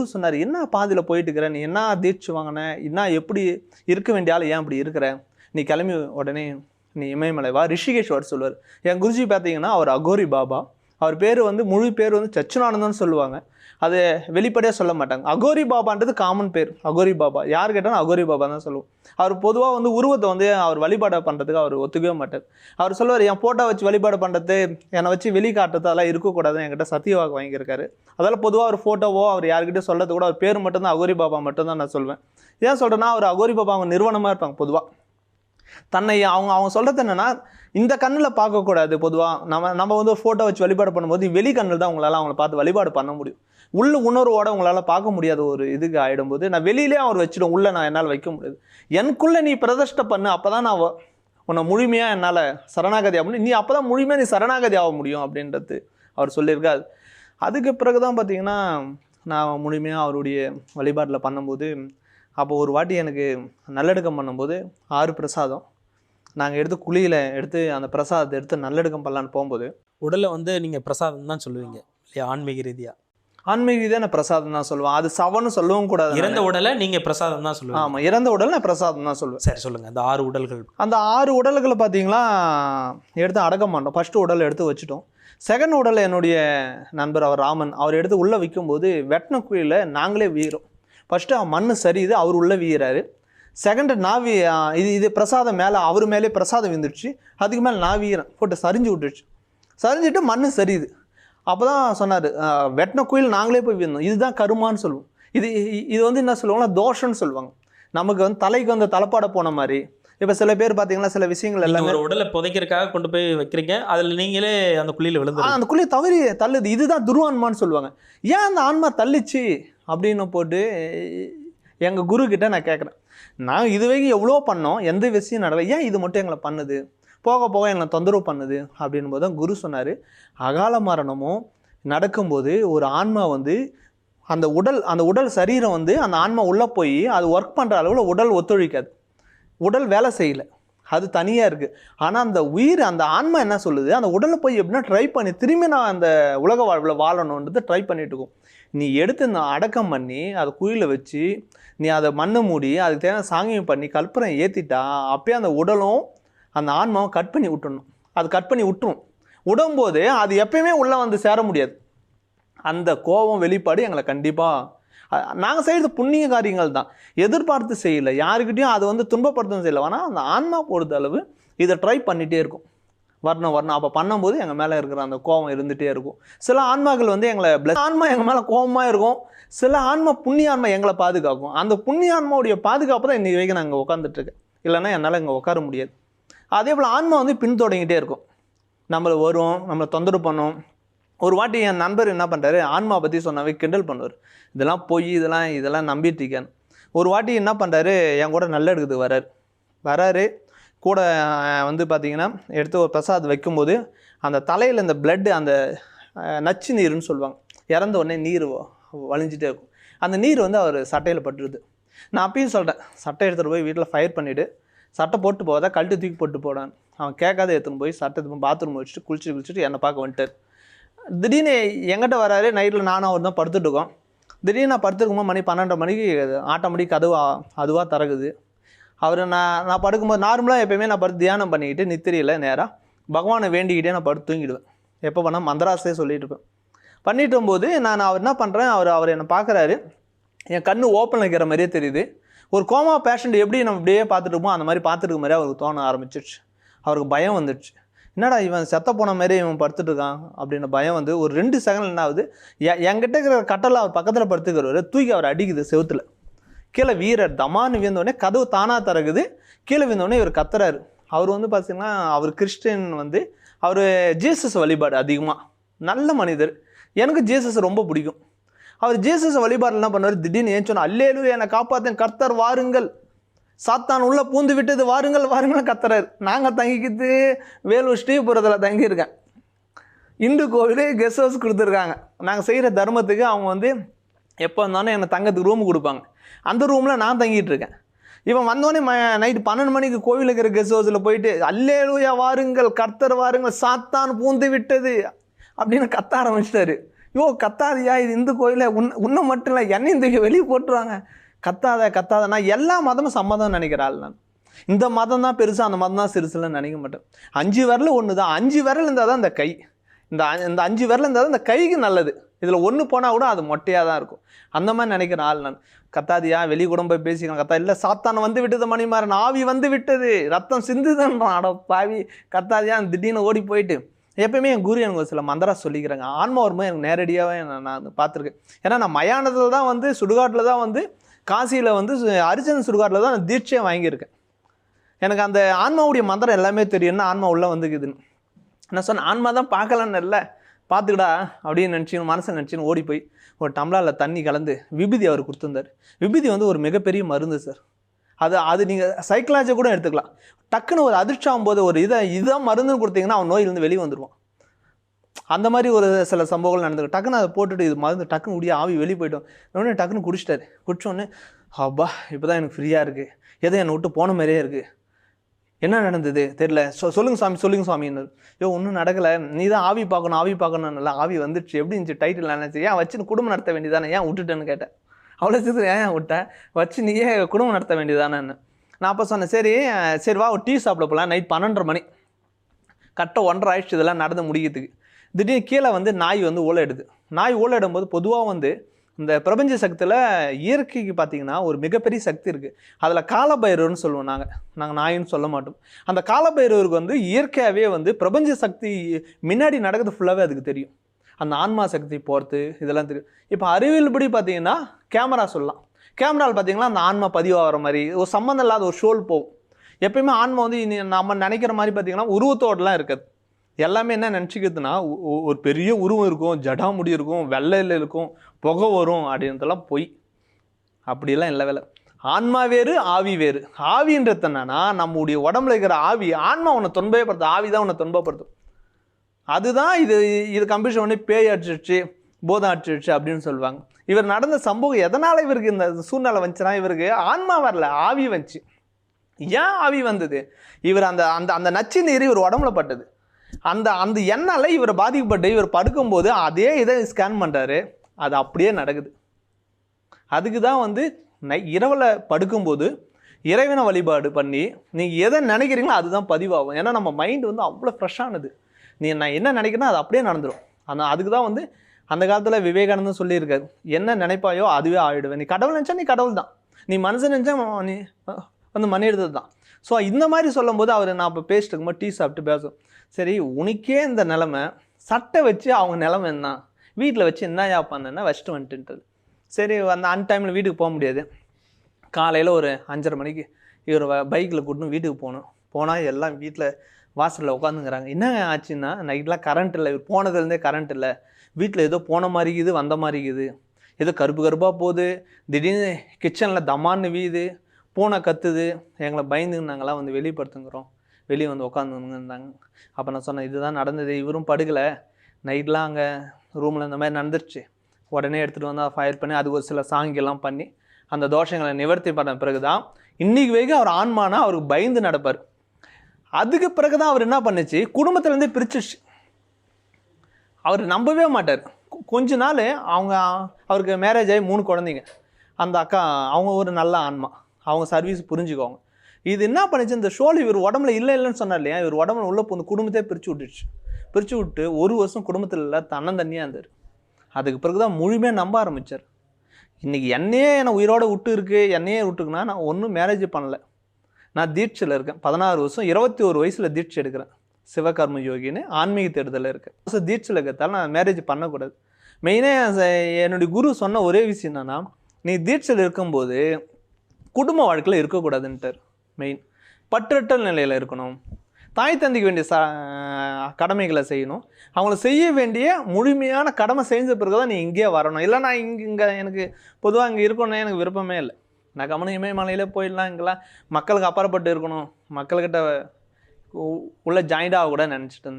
குரு சொன்னார் என்ன பாதியில் போயிட்டு இருக்கிற நீ என்ன தீட்சி வாங்கின? என்ன எப்படி இருக்க வேண்டிய ஆள் ஏன் இப்படி இருக்கிற? நீ கிளம்பி உடனே நீ இமயமலை வா. ரிஷிகேஷ் வர சொல்லுவார். என் குருஜி பார்த்தீங்கன்னா அவர் அகோரி பாபா. அவர் பேர் வந்து முழு பேர் வந்து சச்சுனானந்தன் சொல்லுவாங்க. அது வெளிப்படையாக சொல்ல மாட்டாங்க. அகோரி பாபான்றது காமன் பேர். அகோரி பாபா. யார் கேட்டாலும் அகோரி பாபா தான் சொல்லுவோம். அவர் பொதுவாக வந்து உருவத்தை வந்து அவர் வழிபாடு பண்ணுறதுக்கு அவர் ஒத்துக்கவே மாட்டார். அவர் சொல்லுவார் என் ஃபோட்டோ வச்சு வழிபாடு பண்ணுறது என்னை வச்சு வெளிக்காட்டுறது அதெல்லாம் இருக்கக்கூடாதுன்னு என்கிட்ட சத்தியவாக்கு வாங்கியிருக்காரு. அதெல்லாம் பொதுவாக ஒரு ஃபோட்டோவோ அவர் யார்கிட்ட சொல்கிறது கூட அவர் பேர் மட்டும்தான் அகோரி பாபா மட்டும்தான் நான் சொல்வேன். ஏன் சொல்கிறேன்னா அவர் அகோரி பாபா அவங்க நிறுவனமாக இருப்பாங்க பொதுவாக தன்னை அவங்க அவங்க சொல்கிறது என்னென்னா இந்த கண்ணில் பார்க்கக்கூடாது பொதுவாக நம்ம நம்ம வந்து ஒரு ஃபோட்டோ வச்சு வழிபாடு பண்ணும்போது வெளி கண்ணில் தான் உங்களால் அவங்கள பார்த்து வழிபாடு பண்ண முடியும். உள்ள உணர்வோட உங்களால் பார்க்க முடியாத ஒரு இதுக்கு ஆகிடும்போது நான் வெளியிலே அவர் வச்சிடும் உள்ளே நான் என்னால் வைக்க முடியாது. எனக்குள்ளே நீ பிரதிஷ்டை பண்ணு அப்போ தான் நான் வ- உன்னை முழுமையாக என்னால் சரணாகதி ஆக முடியும். நீ அப்போ தான் முழுமையாக நீ சரணாகதி ஆக முடியும் அப்படின்றது அவர் சொல்லியிருக்காரு. அதுக்கு பிறகு தான் பார்த்தீங்கன்னா நான் முழுமையாக அவருடைய வழிபாட்டில் பண்ணும்போது அப்போ ஒரு வாட்டி எனக்கு நல்லடக்கம் பண்ணும்போது ஆறு பிரசாதம். நாங்கள் எடுத்து குழியில் எடுத்து அந்த பிரசாதத்தை எடுத்து நல்லடக்கம் பண்ணலான்னு போகும்போது உடலை வந்து நீங்கள் பிரசாதம் தான் சொல்லுவீங்க இல்லையா? ஆன்மீக ரீதியாக ஆன்மீக ரீதியாக நான் பிரசாதம் தான் சொல்லுவேன். அது சவன்னு சொல்லவும் கூடாது. இறந்த உடலை நீங்கள் பிரசாதம் தான் சொல்லுவீங்க. ஆமாம் இறந்த உடல் நான் பிரசாதம் தான் சொல்லுவேன். சரி சொல்லுங்கள் அந்த ஆறு உடல்கள். அந்த ஆறு உடல்களை பார்த்தீங்களா எடுத்து அடக்கம் பண்ணோம். ஃபஸ்ட்டு உடல் எடுத்து வச்சுட்டோம். செகண்ட் உடல் என்னுடைய நண்பர் அவர் ராமன் அவர் எடுத்து உள்ளே வைக்கும்போது வெட்டின குழியில் நாங்களே வீகிறோம் ஃபஸ்ட்டு மண் சரியுது அவர் உள்ளே வீகிறாரு செகண்ட் நான் வீ ஆ, இது இது பிரசாதம் மேலே அவர் மேலே பிரசாதம் விழுந்துருச்சு. அதுக்கு மேலே நான் வீகிறேன் போட்டு சரிஞ்சு விட்டுருச்சு. சரிஞ்சிட்டு மண் சரியுது. அப்போ தான் சொன்னார் வெட்டின குயில் நாங்களே போய் வீழ்ந்தோம். இதுதான் கருமான்னு சொல்லுவோம். இது இது வந்து என்ன சொல்லுவாங்கன்னா தோஷம்னு சொல்லுவாங்க. நமக்கு வந்து தலைக்கு வந்து தலைப்பாட போன மாதிரி. இப்போ சில பேர் பார்த்தீங்கன்னா சில விஷயங்கள் எல்லாமே ஒரு உடலை புதைக்கிறதுக்காக கொண்டு போய் வைக்கிறீங்க. அதில் நீங்களே அந்த குழியில் விழுந்து அந்த குழி தவறி தள்ளுது. இதுதான் துருவான்மான்னு சொல்லுவாங்க. ஏன் அந்த ஆன்மா தள்ளுச்சு? அப்படின்னு போட்டு எங்கள் குரு நான் கேட்குறேன் நான் இது வரைக்கும் எவ்வளோ பண்ணோம் எந்த விஷயம் நடவை ஏன் இது மட்டும் எங்களை பண்ணுது? போக போக எங்களை தொந்தரவு பண்ணுது அப்படின் போது தான் குரு சொன்னார். அகால மரணமும் நடக்கும்போது ஒரு ஆன்மா வந்து அந்த உடல் அந்த உடல் சரீரம் வந்து அந்த ஆன்மா உள்ளே போய் அது ஒர்க் பண்ணுற அளவில் உடல் ஒத்துழைக்காது. உடல் வேலை செய்யல. அது தனியாக இருக்குது ஆனால் அந்த உயிர் அந்த ஆன்மா என்ன சொல்லுது? அந்த உடலை போய் எப்படின்னா ட்ரை பண்ணி திரும்பி நான் அந்த உலக வாழ்வில் வாழணுன்றது ட்ரை பண்ணிட்டு இருக்கும். நீ எடுத்து இந்த அடக்கம் பண்ணி அதை குழியில் வச்சு நீ அதை மண்ணை மூடி அதுக்கு தேவையான சாங்கியம் பண்ணி கற்பனை ஏற்றிட்டா அப்பயே அந்த உடலும் அந்த ஆன்மாவும் கட் பண்ணி விட்டுணும் அது கட் பண்ணி விட்டுரும். விடும்போது அது எப்பயுமே உள்ளே வந்து சேர முடியாது. அந்த கோபம் வெளிப்பாடு எங்களை கண்டிப்பாக நாங்கள் செய்கிறது புண்ணிய காரியங்கள் தான். எதிர்பார்த்து செய்யலை. யாருக்கிட்டையும் அதை வந்து துன்பப்படுத்தணும் செய்யலை. ஆனால் அந்த ஆன்மா பொறுத்த அளவு இதை ட்ரை பண்ணிகிட்டே இருக்கும். வரணும் வரணும். அப்போ பண்ணும்போது எங்கள் மேலே இருக்கிற அந்த கோபம் இருந்துகிட்டே இருக்கும். சில ஆன்மாக்கள் வந்து எங்களை பிளஸ் ஆன்மா எங்கள் மேலே கோபமாக இருக்கும். சில ஆன்மா புண்ணிய ஆன்மா எங்களை பாதுகாக்கும். அந்த புண்ணிய ஆன்மாவுடைய பாதுகாப்பு தான் இன்றைக்கி வரைக்கும் நாங்கள் உட்காந்துட்ருக்கேன் இல்லைன்னா என்னால் இங்கே உட்கார முடியாது. அதே போல் ஆன்மா வந்து பின்தொடங்கிட்டே இருக்கும். நம்மளை வரும் நம்மளை தொந்தரவு பண்ணும். ஒரு வாட்டி என் நண்பர் என்ன பண்ணுறாரு ஆன்மா பற்றி சொன்னாவே கிண்டல் பண்ணுவார். இதெல்லாம் பொய் இதெல்லாம் இதெல்லாம் நம்பிட்டு இருக்கேன் ஒரு வாட்டி என்ன பண்ணுறாரு என் கூட நல்ல எடுக்குது வராரு. வராரு. கூட வந்து பார்த்தீங்கன்னா எடுத்து ஒரு பிரசாத் வைக்கும்போது அந்த தலையில் இந்த பிளட்டு அந்த நச்சு நீருன்னு சொல்லுவாங்க. இறந்த உடனே நீர் வழிஞ்சிட்டே இருக்கும். அந்த நீர் வந்து அவர் சட்டையில் பட்டுருது. நான் அப்பயும் சொல்கிறேன் சட்டை எடுத்துகிட்டு போய் வீட்டில் ஃபயர் பண்ணிவிட்டு சட்டை போட்டு போகாத கழட்டி தூக்கி போட்டு போடான் அவன் கேட்காத எடுத்துன்னு போய் சட்டை பாத்ரூம் வச்சுட்டு குளிச்சுட்டு குளிச்சுட்டு என்னை பார்க்க வந்துட்டார். திடீர்னு எங்கிட்ட வராரு நைட்டில் நானும் அவர் தான் படுத்துட்டு இருக்கோம் திடீர்னு நான் படுத்துருக்கும்போது மணி பன்னெண்டரை மணிக்கு ஆட்டோமேட்டிக் கதவு அதுவாக திறகுது அவர் நான் நான் படுக்கும்போது நார்மலாக எப்பயுமே நான் படுத்து தியானம் பண்ணிக்கிட்டு நித்திரியில் நேராக பகவானை வேண்டிக்கிட்டே நான் படுத்து தூங்கிடுவேன். எப்போ பண்ணால் மந்திராசே சொல்லிட்டு இருப்பேன். பண்ணிட்டு போது நான் அவர் என்ன பண்ணுறேன் அவர் அவர் என்னை பார்க்குறாரு என் கண்ணு ஓப்பன் வைக்கிற மாதிரியே தெரியுது. ஒரு கோமா பேஷண்ட் எப்படி நம்ம இப்படியே பார்த்துட்டு இருப்போம் அந்த மாதிரி பார்த்துருக்க மாதிரி அவருக்கு தோண ஆரம்பிச்சிருச்சு. அவருக்கு பயம் வந்துடுச்சு என்னடா இவன் செத்த போன மாதிரி இவன் படுத்துட்டு இருக்கான் அப்படின்ற பயம் வந்து ஒரு ரெண்டு செகண்ட் என்ன ஆகுது? என்கிட்ட இருக்கிற கட்டளை அவர் பக்கத்தில் படுத்துக்கிறவர் தூக்கி அவர் அடிக்குது செவுத்தில். கீழே வீரர் தமான்னு விழுந்தோடனே கதவு தானாக திறகுது கீழே விழுந்தோடனே இவர் கத்துறாரு. அவர் வந்து பார்த்தீங்கன்னா அவர் கிறிஸ்டின் வந்து அவர் ஜீசஸ் வழிபாடு அதிகமாக நல்ல மனிதர். எனக்கு ஜீசஸ் ரொம்ப பிடிக்கும். அவர் ஜீசஸ் வழிபாடு என்ன பண்ணுவார்? திடீர்னு ஏன் சொன்னால் அல்லேலு என்னை காப்பாற்றேன் கர்த்தர் வாருங்கள். சாத்தான் உள்ள பூந்து விட்டது வாருங்கள் வாருங்கள் கத்துறாரு நாங்கள் தங்கிக்கிட்டு வேலூர் ஸ்ரீபுரத்தில் தங்கியிருக்கேன். இந்து கோவிலே கெஸ்ட் ஹவுஸ் கொடுத்துருக்காங்க. நாங்கள் செய்கிற தர்மத்துக்கு அவங்க வந்து எப்போ வந்தாலும் என்னை தங்கத்துக்கு ரூம் கொடுப்பாங்க. அந்த ரூமில் நான் தங்கிட்டு இருக்கேன். இவன் வந்தோடனே ம நைட்டு பன்னெண்டு மணிக்கு கோவிலுக்கு இருக்கிற கெஸ்ட் ஹவுஸில் போயிட்டு அல்லேலூயா வாருங்கள் கர்த்தர் வாருங்கள் சாத்தான் பூந்து விட்டது. அப்படின்னு கத்த ஆரம்பிச்சிட்டாரு. யோ கத்தாதியா இது இந்து கோயிலை? உன் உன்னை மட்டும் இல்லை என்னையும் தூக்கி வெளியே போட்டுருவாங்க. கத்தாத கத்தாத நான் எல்லா மதமும் சம்மதம் நினைக்கிற ஆள் நான். இந்த மதம் தான் பெருசு அந்த மதம் தான் சிறுசுலன்னு நினைக்க மாட்டேன். அஞ்சு விரல் ஒன்று தான். அஞ்சு விரல் இருந்தால் தான் இந்த கை. இந்த இந்த அஞ்சு விரல் இருந்தால் தான் இந்த கைக்கு நல்லது. இதில் ஒன்று போனால் கூட அது மொட்டையாக தான் இருக்கும். அந்த மாதிரி நினைக்கிற ஆள் நான். கத்தாதியா வெளி கூட போய் பேசிக்கலாம். கத்தா இல்லை சாத்தான வந்து விட்டது மணிமாறன். ஆவி வந்து விட்டது. ரத்தம் சிந்துதுன்றான். அட பாவி. கத்தாதியா திடீர்னு ஓடி போயிட்டு. எப்பயுமே என் குரு எனக்கு சில மந்திரா சொல்லிக்கிறாங்க. ஆன்மா வரும்போது எனக்கு நேரடியாகவே நான் நான் பார்த்துருக்கேன். ஏன்னா நான் மயானத்தில் தான் வந்து சுடுகாட்டில் தான் வந்து காசியில் வந்து சு- சுடுகாட்டில் தான் நான் தீட்சையை வாங்கியிருக்கேன். எனக்கு அந்த ஆன்மாவுடைய மந்திரம் எல்லாமே தெரியும்னா ஆன்மா உள்ளே வந்துக்குதுன்னு. நான் சொன்னேன் ஆன்மா தான் பார்க்கலன்னு இல்லை. பார்த்துக்கடா அப்படின்னு நினச்சின்னு மனசை நினச்சின்னு ஓடி போய் ஒரு டம்ளரில் தண்ணி கலந்து விபூதி அவர் கொடுத்துருந்தார். விபூதி வந்து ஒரு மிகப்பெரிய மருந்து சார். அது அது நீங்கள் சைக்கலாஜி கூட எடுத்துக்கலாம். டக்குன்னு ஒரு அதிர்ச்சி ஆகும்போது ஒரு இதை இதான் மருந்துன்னு கொடுத்தீங்கன்னா அவன் நோயிலேருந்து வெளியே வந்துடுவான் அந்த மாதிரி ஒரு சில சம்பவங்கள் நடந்தது. டக்குன்னு அதை போட்டுட்டு இது மருந்து டக்குன்னு முடிய ஆவி வெளியே போயிட்டோம். உடனே டக்குன்னு குடிச்சிட்டாரு. குடிச்சோடனே அப்பா இப்போ தான் எனக்கு ஃப்ரீயாக இருக்குது எதோ என்னை விட்டு போன மாதிரியே இருக்குது என்ன நடந்தது? தெரில சொ சொல்லுங்க சாமி சொல்லுங்க சாமின்னு ஐயோ ஒன்றும் நடக்கலை. நீ தான் ஆவி பார்க்கணும் ஆவி பார்க்கணும் நல்லா ஆவி வந்துடுச்சு. எப்படி இருந்துச்சு? டைட்டில் நினச்சி. ஏன் வச்சு குடும்பம் நடத்த வேண்டியதானே ஏன் விட்டுட்டேன்னு கேட்டேன். அவ்வளோ சீக்கிரம் ஏன் விட்டேன் வச்சு நீயே குடும்பம் நடத்த வேண்டியதானேன்னு நான் அப்போ சொன்னேன் சரி சரி வா ஒரு டீ சாப்பிட போகலாம் நைட் பன்னெண்டரை மணி. கரெக்டாக ஒன்றரை ஆயிடுச்சு. இதெல்லாம் நடந்து முடிக்கிறதுக்கு. திடீர்னு கீழே வந்து நாய் வந்து ஓலையிடுது நாய் ஓலையிடும்போது பொதுவாக வந்து இந்த பிரபஞ்ச சக்தியில் இயற்கைக்கு பார்த்தீங்கன்னா ஒரு மிகப்பெரிய சக்தி இருக்குது அதில் காலபைரவர்னு சொல்லுவோம் நாங்கள் நாங்கள் நாயின்னு சொல்ல மாட்டோம். அந்த காலபைரவருக்கு வந்து இயற்கையாகவே வந்து பிரபஞ்ச சக்தி முன்னாடி நடக்கிறது ஃபுல்லாகவே அதுக்கு தெரியும். அந்த ஆன்மா சக்தி போகிறது இதெல்லாம் தெரியும். இப்போ அறிவியல் படி பார்த்தீங்கன்னா கேமரா சொல்லலாம். கேமராவில் பார்த்தீங்கன்னா அந்த ஆன்மா பதிவாகிற மாதிரி ஒரு சம்மந்தம் இல்லாத ஒரு ஷோல் போகும். எப்பயுமே ஆன்மா வந்து இனி நம்ம நினைக்கிற மாதிரி பார்த்தீங்கன்னா உருவத்தோடலாம் இருக்காது. எல்லாமே என்ன நினச்சிக்கிறதுனா ஒரு பெரிய உருவம் இருக்கும் ஜடாமுடி இருக்கும் வெள்ளையில் இருக்கும் புகை வரும் அப்படின்றதெல்லாம் பொய். அப்படிலாம் இல்லை வேலை. ஆன்மா வேறு ஆவி வேறு. ஆவின்றது என்னன்னா நம்முடைய உடம்புல இருக்கிற ஆவி ஆன்மா உன்னை துன்பப்படுத்தும் ஆவி தான் உன்னை துன்பப்படுத்தும். அதுதான் இது இது கம்பீஷன் உடனே பேய் அடிச்சிடுச்சு போதம் அடிச்சிடுச்சு அப்படின்னு சொல்லுவாங்க. இவர் நடந்த சம்பவம் எதனால் இவருக்கு இந்த சூழ்நிலை வந்துச்சுன்னா இவருக்கு ஆன்மா வரல ஆவி வந்துச்சு. ஏன் ஆவி வந்தது? இவர் அந்த அந்த அந்த நச்சு நீர் இவர் உடம்புல பட்டது. அந்த அந்த எண்ணால் இவர் பாதிக்கப்பட்டு இவர் படுக்கும்போது அதே இதை ஸ்கேன் பண்ணுறாரு அது அப்படியே நடக்குது. அதுக்கு தான் வந்து நை இரவில் படுக்கும்போது இறைவனை வழிபாடு பண்ணி நீங்கள் எதை நினைக்கிறீங்களோ அதுதான் பதிவாகும். ஏன்னா நம்ம மைண்டு வந்து அவ்வளோ ஃப்ரெஷ்ஷானது நீ நான் என்ன நினைக்கிறேனோ அது அப்படியே நடந்துடும் ஆனால் அதுக்கு தான் வந்து அந்த காலத்தில் விவேகானந்தம் சொல்லியிருக்காரு. என்ன நினைப்பாயோ அதுவே ஆகிடுவேன் நீ கடவுள் நினச்சா நீ கடவுள் தான். நீ மனுஷன் நினச்சா நீ வந்து மணி எடுத்தது தான். ஸோ இந்த மாதிரி சொல்லும்போது அவர் நான் இப்போ பேசிட்டு இருக்கும்போது டீ சாப்பிட்டு பேசும் சரி உனக்கே இந்த நிலமை சட்டை வச்சு அவங்க நிலமை என்ன? வீட்டில் வச்சு என்னையா பண்ணேன்னா வச்சுட்டு வந்துட்டுன்றது. சரி அந்த அன் டைமில் வீட்டுக்கு போக முடியாது. காலையில் ஒரு அஞ்சரை மணிக்கு இவர் பைக்கில் கூட்டின்னு வீட்டுக்கு போகணும். போனால் எல்லாம் வீட்டில் வாசலில் உட்காந்துங்கிறாங்க என்ன ஆச்சுன்னா நைட்லாம் கரண்ட் இல்லை. இவர் போனதுலேருந்தே கரண்ட் இல்லை. வீட்டில் ஏதோ போன மாதிரி இருக்குது வந்த மாதிரி இருக்குது. ஏதோ கருப்பு கருப்பாக போகுது. திடீர்னு கிச்சனில் தமான்னு வீது பூனை கத்துது. எங்களை பயந்து நாங்களாம் வந்து வெளிப்படுத்துங்கிறோம். வெளியே வந்து உட்காந்துருந்தாங்க அப்போ நான் சொன்னேன் இதுதான் நடந்தது. இவரும் படுக்கலை நைட்லாம் அங்கே ரூமில் இந்த மாதிரி நடந்துருச்சு. உடனே எடுத்துகிட்டு வந்து ஃபயர் பண்ணி அது ஒரு சில சாங்கெல்லாம் பண்ணி அந்த தோஷங்களை நிவர்த்தி பண்ண பிறகு தான் இன்றைக்கு வரைக்கும் அவர் ஆன்மானா அவருக்கு பயந்து நடப்பார். அதுக்கு பிறகு தான் அவர் என்ன பண்ணுச்சு? குடும்பத்துலேருந்தே பிரிச்சிருச்சு. அவர் நம்பவே மாட்டார். கொஞ்ச நாள் அவங்க அவருக்கு மேரேஜ் ஆகி மூணு குழந்தைங்க. அந்த அக்கா அவங்க ஒரு நல்ல ஆன்மா. அவங்க சர்வீஸ் புரிஞ்சுக்குவாங்க. இது என்ன பண்ணுச்சு? இந்த ஷோல் இவர் உடம்புல இல்லை இல்லைன்னு சொன்னார் இல்லையா? இவர் உடம்புல உள்ள போன குடும்பத்தையே பிரித்து விட்டுச்சு பிரித்து விட்டு ஒரு வருஷம் குடும்பத்தில் இல்லை தன்னந்தனியாக இருந்தார். அதுக்கு பிறகு தான் முழுமையாக நம்ப ஆரம்பித்தார் இன்றைக்கி என்னையே என்னை உயிரோட விட்டு இருக்கு என்னையே விட்டுக்குன்னா நான் ஒன்றும் மேரேஜ் பண்ணல. நான் தீட்சையில் இருக்கேன். பதினாறு வருஷம் இருபத்தி ஒரு வயசில் தீட்சை எடுக்கிறேன். சிவகர்ம யோகின்னு ஆன்மீக தேடுதலில் இருக்கேன். ஸோ தீட்சையில் இருக்கிறதால நான் மேரேஜ் பண்ணக்கூடாது. மெயினாக என்னுடைய குரு சொன்ன ஒரே விஷயம் என்னன்னா நீ தீட்சையில் இருக்கும்போது குடும்ப வாழ்க்கையில் இருக்கக்கூடாதுன்ட்டார். மெயின் பற்றற்றல் நிலையில் இருக்கணும். தாய் தந்தைக்கு வேண்டிய ச கடமைகளை செய்யணும். அவங்கள செய்ய வேண்டிய முழுமையான கடமை செஞ்ச பிறகு தான் நீ இங்கேயே வரணும். இல்லை நான் இங்கே இங்கே எனக்கு பொதுவாக இங்கே இருக்கணும்னா எனக்கு விருப்பமே இல்லை. நான் கவனம் இமயமலையிலே போயிடலாம் இங்கெல்லாம் மக்களுக்கு அப்பாற்பட்டு இருக்கணும். மக்கள்கிட்ட உள்ள ஜாயிண்டாக கூட நினச்சிட்டு இருந்தேன்.